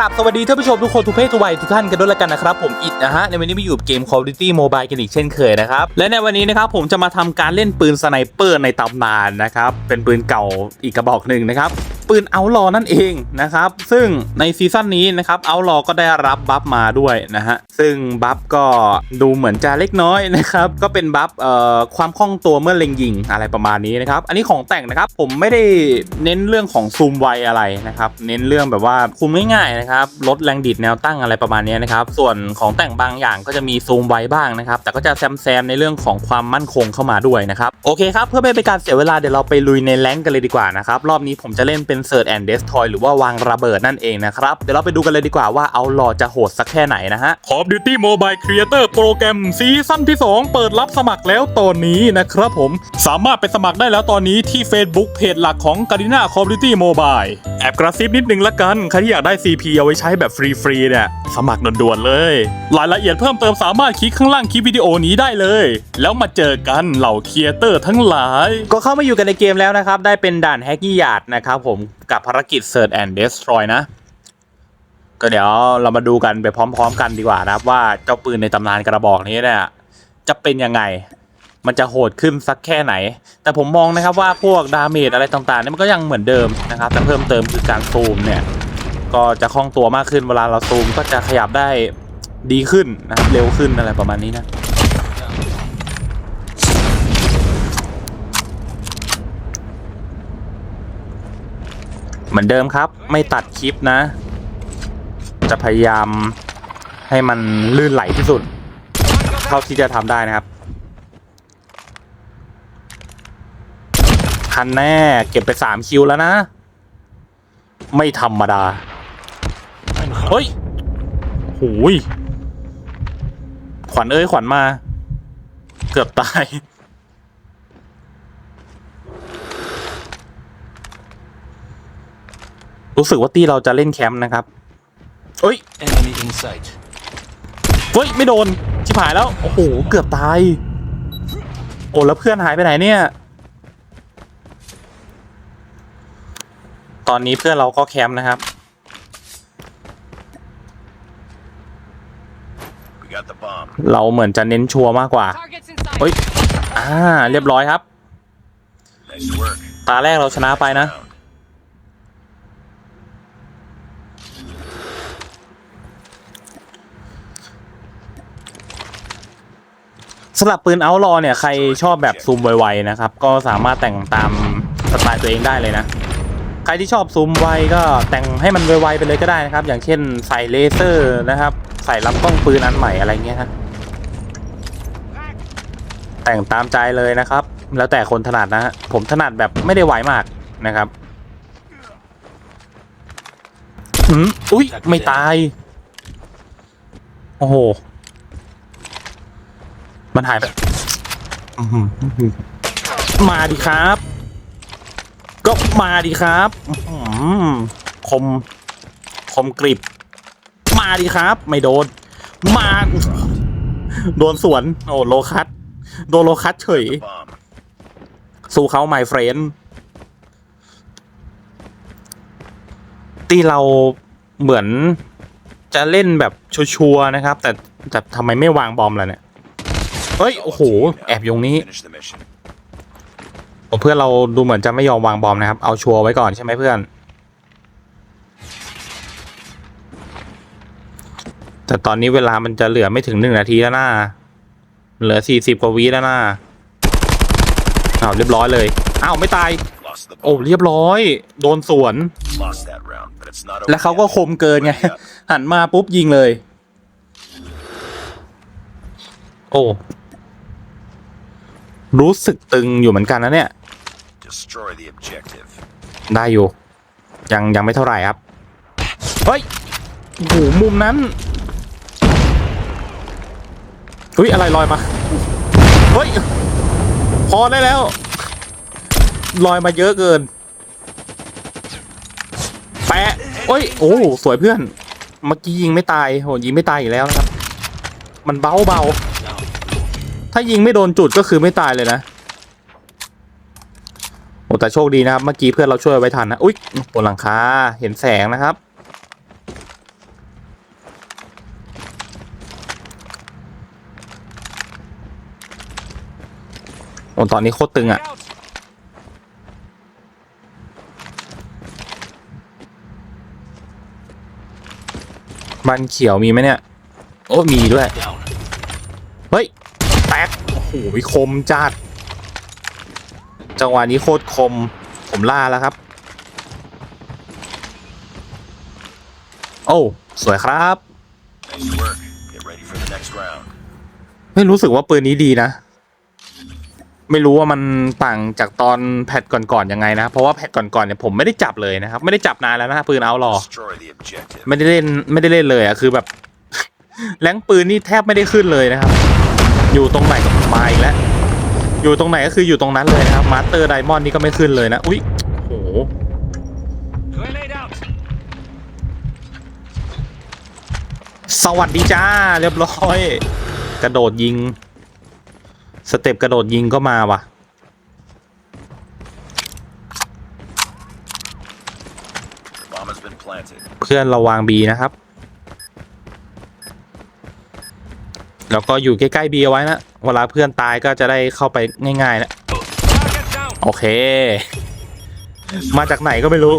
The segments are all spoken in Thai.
ราบสวัสดีท่านผู้ชมทุกคนทุกเพศทุกวัยทุกท่านกันด้วยละกันนะครับผมอิดนะฮะในวันนี้มาอยู่เกม Call of Duty Mobile กันอีกเช่นเคยนะครับและในวันนี้นะครับผมจะมาทำการเล่นปืนสไนเปอร์ในตำนานนะครับเป็นปืนเก่าอีกกระบอกหนึ่งนะครับ ปืนเอาลอนั่นเองนะครับ ซึ่งในซีซั่นนี้นะครับเอาลอก็ได้รับบัฟมาด้วยนะฮะ ซึ่งบัฟก็ดูเหมือนจะเล็กน้อยนะครับ ก็เป็นบัฟเอ่อความคล่องตัวเมื่อเล็งยิงอะไรประมาณนี้นะครับ อันนี้ของแต่งนะครับผมไม่ได้เน้นเรื่องของซูมไวอะไรนะครับ เน้นเรื่องแบบว่าคุมง่ายๆนะครับ ลดแรงดีดแนวตั้งอะไรประมาณนี้นะครับ ส่วนของแต่งบางอย่างก็จะมีซูมไวบ้างนะครับ แต่ก็จะแซมแซมๆในเรื่องของความมั่นคงเข้ามาด้วยนะครับ โอเคครับ เพื่อไม่เป็นการเสียเวลาเดี๋ยวเราไปลุยในแรงกันเลยดีกว่านะครับ รอบนี้ผมจะเล่นเป็นเซิร์ชแอนด์เดสทอยหรือว่าวางระเบิดนั่นเองนะครับ เดี๋ยวเราไปดูกันเลยดีกว่าว่าเอาหล่อจะโหดสักแค่ไหนนะฮะ Call of Duty Mobile Creator โปรแกรมซีซั่นที่ 2 เปิดรับสมัครแล้วตอนนี้นะครับผม สามารถไปสมัครได้แล้วตอนนี้ที่ Facebook เพจหลักของ g a r d i n a Call of Duty Mobile แอบกระซิบนิดนึงละกัน ใครที่อยากได้ CP เอาไว้ใช้แบบฟรีๆเนี่ยสมัครด่วนๆเลย รายละเอียดเพิ่มเติมสามารถคลิกข้างล่างคลิปวิดีโอนี้ได้เลย แล้วมาเจอกันเหล่าครีเอเตอร์ทั้งหลาย ก็เข้ามาอยู่กันในเกมแล้วนะครับ ได้เป็นด่านแฮกกี้ยาดนะครับผมกับภารกิจ Search and Destroy นะ ก็เดี๋ยวเรามาดูกันไปพร้อม ๆ กันดีกว่านะครับ ว่าเจ้าปืนในตำนานกระบอกนี้เนี่ยจะเป็นยังไง มันจะโหดขึ้นสักแค่ไหน แต่ผมมองนะครับว่าพวกดาเมจอะไรต่างๆนี่มันก็ยังเหมือนเดิมนะครับแต่เพิ่มเติมคือการซูมเนี่ยก็จะคล่องตัวมากขึ้นเวลาเราซูมก็จะขยับได้ดีขึ้นนะครับเร็วขึ้นอะไรประมาณนี้นะ มือนเดิมครับ ไม่ตัดคลิปนะ จะพยายามให้มันลื่นไหลที่สุด เท่าที่จะทำได้นะครับ คันแน่เก็บไปสามคิวแล้วนะ ไม่ธรรมดา เฮ้ยหูย ขวัญเอ้ย ขวัญมา เกือบตาย รู้สึกว่าตี้เราจะเล่นแคมป์นะครับเอ้ย Enemy in sight. เฮ้ย ไม่โดน ชิบหายแล้ว โอ้โห เกือบตาย โอ้แล้วเพื่อนหายไปไหนเนี่ย ตอนนี้เพื่อนเราก็แคมป์นะครับ We got the bomb. เราเหมือนจะเน้นชัวร์มากกว่า Targets in sight. เฮ้ย อ่า เรียบร้อยครับ Nice work. ตาแรกเราชนะไปนะ สำหรับปืนเอา l ลอเนี่ยใครชอบแบบซูมไวๆนะครับ ก็สามารถแต่งตามสไตล์ตัวเองได้เลยนะ ใครที่ชอบซูมไวก็แต่งให้มันไวๆไปเลยก็ได้นะครับ อย่างเช่นใส่เลเซอร์นะครับ ใส่ลำกล้องปืนอันใหม่อะไรเงี้ยฮะแต่งตามใจเลยนะครับ แล้วแต่คนถนัดนะฮะผมถนัดแบบไม่ได้ไวมากนะครับอืมอุ้ยไม่ตาย โอ้โห มันหายไปอื้อหือมาดิครับ ก็มาดิครับอื้อหือคม คมกริบ มาดิครับ ไม่โดน มา โดนสวน โอ้โลคัสโดนโลคัสเฉย The bomb. สู้เขาไมเฟรนตีเราเหมือนจะเล่นแบบชัวร์ๆนะครับ แต่แต่ทำไมไม่วางบอมล่ะเนี่ย เฮ้ย โอ้โห แอบยงนี้เพื่อนเราดูเหมือนจะไม่ยอมวางบอมนะครับ เอาชัวร์ไว้ก่อนใช่ไหมเพื่อน แต่ตอนนี้เวลามันจะเหลือไม่ถึงหนึ่งนาทีแล้วนะเหลือสี่สิบกว่าวิแล้วนะอ้าวเรียบร้อยเลย อ้าวไม่ตาย โอ้เรียบร้อย โดนสวน แล้วเขาก็คมเกินไง หันมาปุ๊บยิงเลย โอ้ รู้สึกตึงอยู่เหมือนกันนะเนี่ย Destroy the objective. ได้อยู่ ยังยังไม่เท่าไหร่ครับ เฮ้ยโอ้โหมุมนั้นเฮ้ยอะไรลอยมา เฮ้ย พอได้แล้ว ลอยมาเยอะเกิน แปะเฮ้ย โอ้ สวยเพื่อน เมื่อกี้ยิงไม่ตาย โห ยิงไม่ตายอีกแล้วนะครับ มันเบาเบา ถ้ายิงไม่โดนจุดก็คือไม่ตายเลยนะ โอ้แต่โชคดีนะครับ เมื่อกี้เพื่อนเราช่วยไว้ทันนะ อุ๊ยบนหลังคาเห็นแสงนะครับ โอ้ตอนนี้โคตรตึงอะ่ะบันเขียวมีไหมเนี่ย โอ้มีด้วย เฮ้ย แตกโอ้โหคมจัด จังหวะนี้โคตรคม ผมล่าแล้วครับ โอ้สวยครับ Nice ไม่รู้สึกว่าปืนนี้ดีนะ ไม่รู้ว่ามันต่างจากตอนแพทก่อนๆยังไงนะ เพราะว่าแพทก่อนๆเนี่ยผมไม่ได้จับเลยนะครับ ไม่ได้จับนานแล้วนะปืนเอาหรอไม่ได้เล่นไม่ได้เล่นเลยอะคือแบบแรงปืนนี่แทบไม่ได้ขึ้นเลยนะครับ อยู่ตรงไหนก็มาอีกแล้วอยู่ตรงไหนก็คืออยู่ตรงนั้นเลยนะครับมาสเตอร์ไดมอนด์นี่ก็ไม่ขึ้นเลยนะอุ้ยโอ้โห Grenade out. สวัสดีจ้าเรียบร้อย กระโดดยิง สเต็ปกระโดดยิงก็มาว่ะ Bomb has been planted. เพื่อนเราวางบีนะครับ แล้วก็อยู่ใกล้ๆบีเอาไว้นะ เวลาเพื่อนตายก็จะได้เข้าไปง่ายๆนะ โอเค มาจากไหนก็ไม่รู้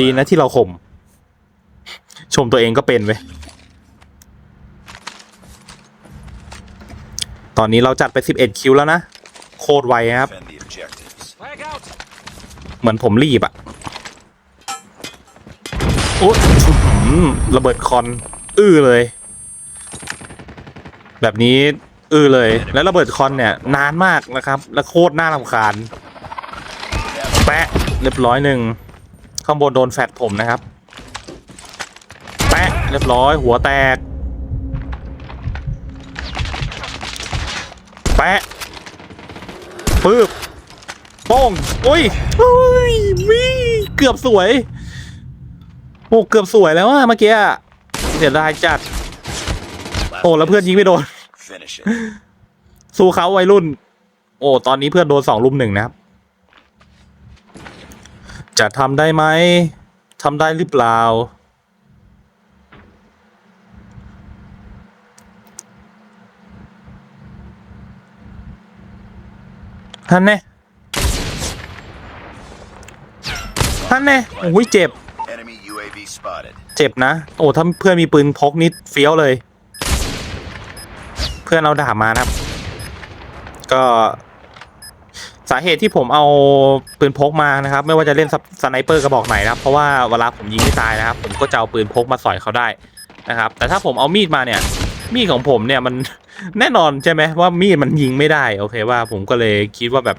ดีนะที่เราข่ม ชมตัวเองก็เป็นเว้ยตอนนี้เราจัดไป 11 คิวแล้วนะ โคตรไวครับ เหมือนผมรีบอะโอ้ยอื้อหือระเบิดคอน อื้อเลย แบบนี้อือเลย แล้วระเบิดคอนเนี่ยนานมากนะครับ และโคตรน่ารำคาญ แปะเรียบร้อยหนึ่งข้างบนโดนแฟดผมนะครับ แปะเรียบร้อย หัวแตก แปะปึ๊บโป้งโอ้ยโอ้ยวิเกือบสวย โอ้เกือบสวยแล้วอะเมื่อกี้เสียดายจัด โอ้แล้วเพื่อนยิงไม่โดน Finish it. สู้เขาวัยรุ่น โอ้ตอนนี้เพื่อนโดนสองลุมหนึ่งนะครับ จะทำได้ไหมทำได้หรือเปล่า ท่านแน่ท่านแน่โอ้ยเจ็บ Enemy UAV spotted. เจ็บนะ โอ้ถ้าเพื่อนมีปืนพกนิดเฟี้ยวเลยเพื่อนเอาดาบมานะครับ ก็สาเหตุที่ผมเอาปืนพกมานะครับ ไม่ว่าจะเล่นสสไนเปอร์กระบอกไหนนะครับ เพราะว่าเวลาผมยิงไม่ตายนะครับ ผมก็จะเอาปืนพกมาสอยเขาได้นะครับ แต่ถ้าผมเอามีดมาเนี่ย มีดของผมเนี่ยมันแน่นอนใช่ไหมว่ามีดมันยิงไม่ได้โอเคว่าผมก็เลยคิดว่าแบบ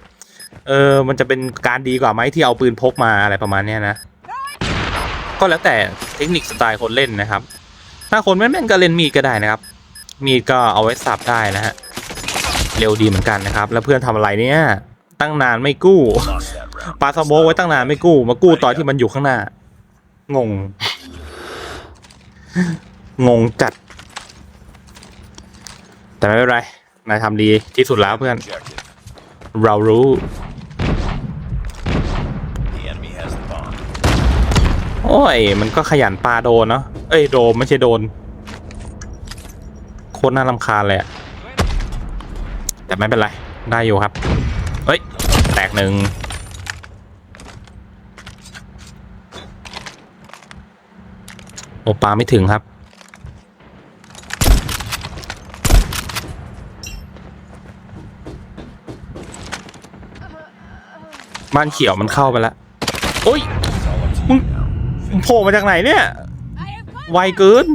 เออมันจะเป็นการดีกว่าไหมที่เอาปืนพกมาอะไรประมาณเนี้ยนะก็แล้วแต่เทคนิคสไตล์คนเล่นนะครับ ถ้าคนแม่นๆก็เล่นมีดก็ได้นะครับ มีดก็เอาไว้สับได้นะฮะ เร็วดีเหมือนกันนะครับ แล้วเพื่อนทำอะไรเนี่ย ตั้งนานไม่กู้ Lost that round. ปาสโมกไว้ตั้งนานไม่กู้ มากู้ตอนที่มันอยู่ข้างหน้า งง งงจัด แต่ไม่เป็นไร นายทำดีที่สุดแล้วเพื่อน เรารู้โอ้ย มันก็ขยันปลาโดนเนาะ เอ้ย โดไม่ใช่โดน คตรน่ารำคาญเลยอะแต่ไม่เป็นไร ได้อยู่ครับ เฮ้ย แตกหนึ่งโอปลาไม่ถึงครับ บ้านเขียวมันเข้าไปแล้วโอ้ยมึงโผล่มาจากไหนเนี่ย ไวเกิน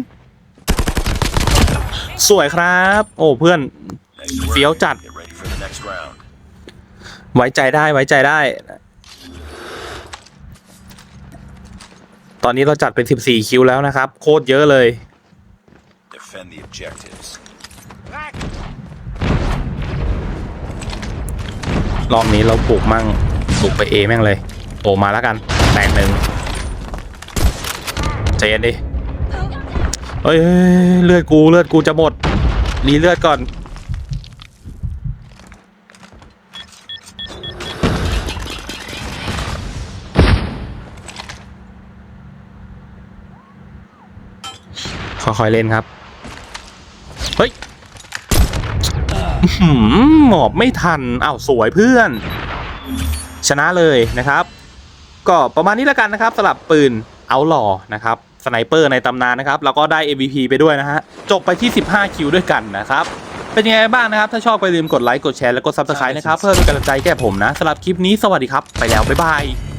สวยครับ โอ้เพื่อน Nice work. Field chat. Get ready for the next round. ไว้ใจได้ไว้ใจได้ ตอนนี้เราจัดเป็น 14 คิวแล้วนะครับ โคตรเยอะเลย Defend the objectives. Back. รอบนี้เราปลูกมั่งปลูกไปเอแม่งเลย โอ้มาแล้วกัน แตกหนึ่งใจเย็นดิ เฮ้ยเลือดกูเลือดกูจะหมดรีเลือดก่อนค่อยๆเล่นครับ เฮ้ยหืมหมอบไม่ทันอ้าวสวยเพื่อน ชนะเลยนะครับ ก็ประมาณนี้แล้วกันนะครับสลับปืนเอาหล่อนะครับ สไนเปอร์ในตำนานนะครับแล้วก็ได้ MVP ไปด้วยนะฮะจบไปที่ 15 คิวด้วยกันนะครับเป็นยังไงบ้างนะครับ ถ้าชอบไปลืมกดไลค์กดแชร์แล้วก็ซับสไครต์นะครับเพื่อเป็นกำลังใจแก่ผมนะสำหรับคลิปนี้สวัสดีครับ ไปแล้ว บ๊ายบาย